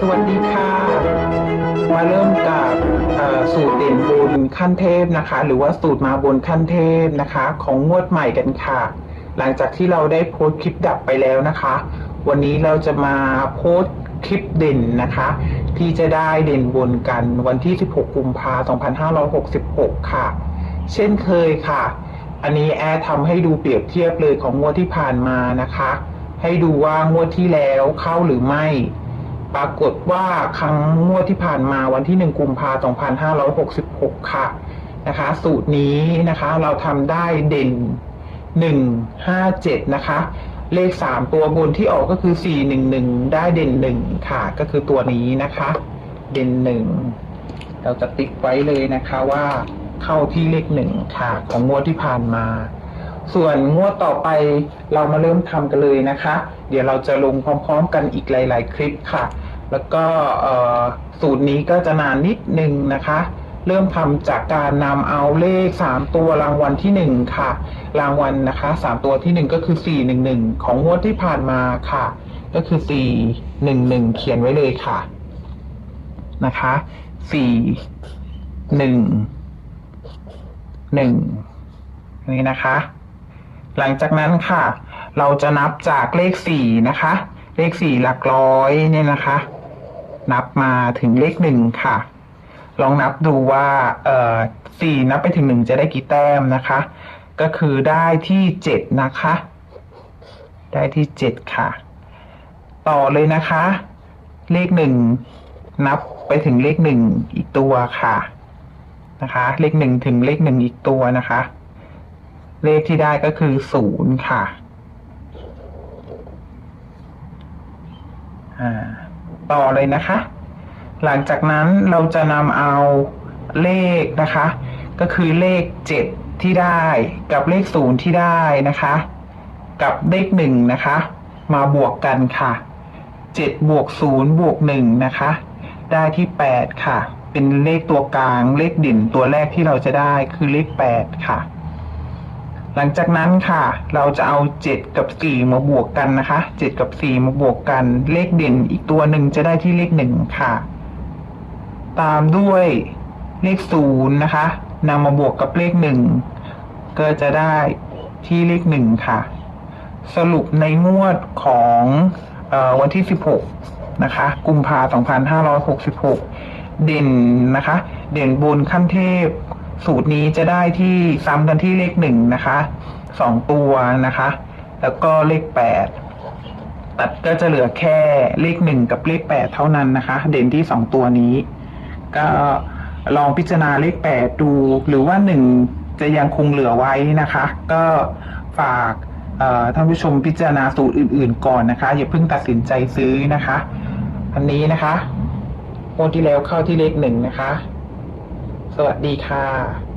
สวัสดีค่ะ มาเริ่มกับสูตรเด่นบนขั้นเทพนะคะ หรือว่าสูตรมาบนขั้นเทพนะคะ ของงวดใหม่กันค่ะ หลังจากที่เราได้โพสต์คลิปดับไปแล้วนะคะ วันนี้เราจะมาโพสต์คลิปเด่นนะคะ ที่จะได้เด่นบนกันวันที่ 16 กุมภาพันธ์2566 ค่ะ เช่นเคยค่ะ อันนี้แอดทำให้ดูเปรียบเทียบเลยของงวดที่ผ่านมานะคะ ให้ดูว่างวดที่แล้วเข้าหรือไม่ ปรากฏว่าครั้งงวดที่ผ่านมาวันที่ 1 กุมภาพันธ์2566 ค่ะนะคะ สูตรนี้นะคะเราทำได้เด่น 157 นะคะ เลข 3 ตัวบนที่ออกก็คือ 411 ได้เด่น 1 ค่ะ ก็คือตัวนี้นะคะ เด่น 1 เราจะติ๊กไว้เลยนะคะว่าเข้าที่เลข 1 ค่ะ ของงวดที่ผ่านมาส่วนงวดต่อไปเรามาเริ่มทำกันเลยนะคะ เดี๋ยวเราจะลงพร้อม ๆ กันอีกหลาย ๆ คลิปค่ะ แล้วก็สูตรนี้ก็จะนานนิดนึงนะคะ เริ่มทำจากการนำเอาเลข 3 ตัวรางวัลที่ 1 ค่ะ รางวัลนะคะ 3 ตัวทีหนึ่1 ก็คือ 411 ของงวดที่ผ่านมาค่ะ ก็คือ 411 เขียนไว้เลยค่ะนะคะ4 1 1 นี่นะคะ หลังจากนั้นค่ะ เราจะนับจากเลขสี่นะคะ เลขสี่หลักร้อยเนี่ยนะคะ นับมาถึงเลขหนึ่งค่ะ ลองนับดูว่าเอ่อสี่นับไปถึงหนึ่งจะได้กี่แต้มนะคะ ก็คือได้ที่เจ็ดนะคะ ได้ที่เจ็ดค่ะ ต่อเลยนะคะ เลขหนึ่งนับไปถึงเลขหนึ่งอีกตัวค่ะนะคะ เลขหนึ่งถึงเลขหนึ่งอีกตัวนะคะ เลขที่ได้ก็คือศูนย์ค่ะ อ่า ต่อเลยนะคะ หลังจากนั้นเราจะนำเอาเลขนะคะ ก็คือเลขเจ็ดที่ได้กับเลขศูนย์ที่ได้นะคะ กับเลขหนึ่งนะคะ มาบวกกันค่ะเจ็ดบวกศูนย์บวกหนึ่งนะคะ ได้ที่แปดค่ะ เป็นเลขตัวกลางเลขเด่นตัวแรกที่เราจะได้คือเลขแปดค่ะ หลังจากนั้นค่ะ เราจะเอา 7 กับ 4 มาบวกกันนะคะ 7 กับ 4 มาบวกกัน เลขเด่นอีกตัวหนึ่งจะได้ที่เลข 1 ค่ะ ตามด้วยเลข 0 นะคะนำมาบวกกับเลข 1 ก็จะได้ที่เลข 1 ค่ะ สรุปในงวดของออวันที่ 16 นะคะ กุมภาพันธ์2566 เด่นนะคะ เด่นบนขั้นเทพ สูตรนี้จะได้ที่ซ้ำกันที่เลขหนึ่งนะคะสองตัวนะคะ แล้วก็เลขแปดตัดก็จะเหลือแค่เลขหนึ่งกับเลขแปดเท่านั้นนะคะ เด่นที่สองตัวนี้ ก็ลองพิจารณาเลขแปดดู หรือว่าหนึ่งจะยังคงเหลือไว้นะคะ ก็ฝากท่านผู้ชมพิจารณาสูตรอื่น ๆ ก่อนนะคะ อย่าเพิ่งตัดสินใจซื้อนะคะ อันนี้นะคะงวดที่แล้วเข้าที่เลขหนึ่งนะคะ สวัสดีค่ะ